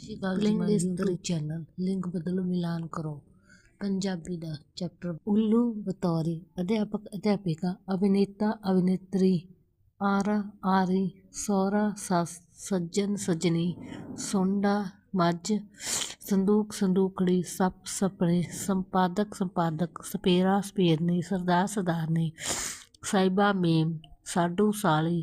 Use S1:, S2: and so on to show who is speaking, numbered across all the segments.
S1: ਦੇ ਇਸਤਰੀ channel link ਬਦਲੋ ਮਿਲਾਨ ਕਰੋ ਪੰਜਾਬੀ ਦਾ ਚੈਪਟਰ ਉੱਲੂ ਬਤੌਰੀ ਅਧਿਆਪਕ ਅਧਿਆਪਿਕਾ ਅਭਿਨੇਤਾ ਅਭਿਨੇਤਰੀ ਆਰਾ ਆਰੀ ਸੋਰਾ ਸੱਜਣ ਸਜਣੀ ਸੋਂਡਾ ਮੱਝ ਸੰਦੂਕ ਸੰਦੂਕੜੀ ਸੱਪ ਸਪਰੇ ਸੰਪਾਦਕ ਸੰਪਾਦਕ ਸਪੇਰਾ ਸਪੇਰਨੀ ਸਰਦਾਰ ਸਰਦਾਰਨੀ ਸਾਈਬਾ ਮੇਮ ਸਾਡੂ ਸਾਲੀ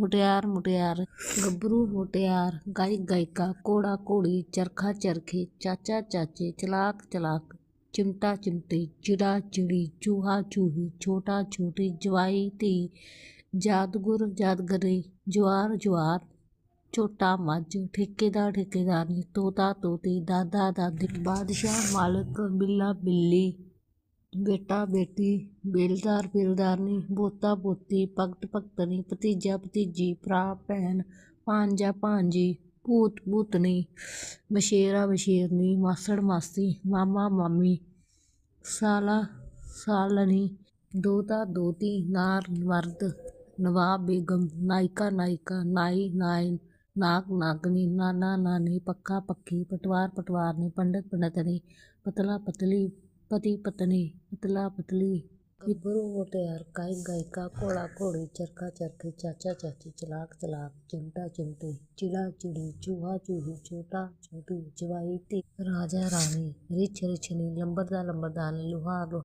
S1: مٹیار مٹیار گبرو مٹیا گائک گائکا کھوڑا کھوڑی چرخا چرخے چاچا چاچے چلاک چلاک چمٹا چمٹی چڑا چڑی چوہا چوہی چھوٹا چھوٹی جائی تھی جادگر جادگری جوار جوار چھوٹا مجھ ٹھیکے دار ٹھیکے دارنی ٹھیک داری دادا دادی بادشاہ مالک بلا بلی ਬੇਟਾ ਬੇਟੀ ਬੇਲਦਾਰ ਬੇਲਦਾਰਨੀ ਬੋਤਾ ਪੋਤੀ ਭਗਤ ਭਗਤਨੀ ਭਤੀਜਾ ਭਤੀਜੀ ਭਰਾ ਭੈਣ ਭਾਂਜਾ ਭਾਂਜੀ ਭੂਤ ਭੂਤਨੀ ਮਸ਼ੇਰਾ ਮਸ਼ੇਰਨੀ ਮਾਸੜ ਮਾਸੀ ਮਾਮਾ ਮਾਮੀ ਸਾਲਾ ਸਾਲਨੀ ਦੋਤਾ ਦੋਤੀ ਨਾਰ ਮਰਦ ਨਵਾਬ ਬੇਗਮ ਨਾਇਕਾ ਨਾਇਕਾ ਨਾਈ ਨਾਇਨ ਨਾਗ ਨਾਗਨੀ ਨਾਨਾ ਨਾਨੀ ਪੱਕਾ ਪੱਕੀ ਪਟਵਾਰ ਪਟਵਾਰਨੀ ਪੰਡਤ ਪੰਡਤਨੀ ਪਤਲਾ ਪਤਲੀ پتی پتنی پتلا پتلی گائکا چرخا چرخی چاچا چاچی چلاک چلاک چمٹا چمٹی چڑا چڑی چوہا چوہی چھوٹا چھوٹی جوائی تی راجا رانی رچ رچھنی لمبر دا لوہار لوہار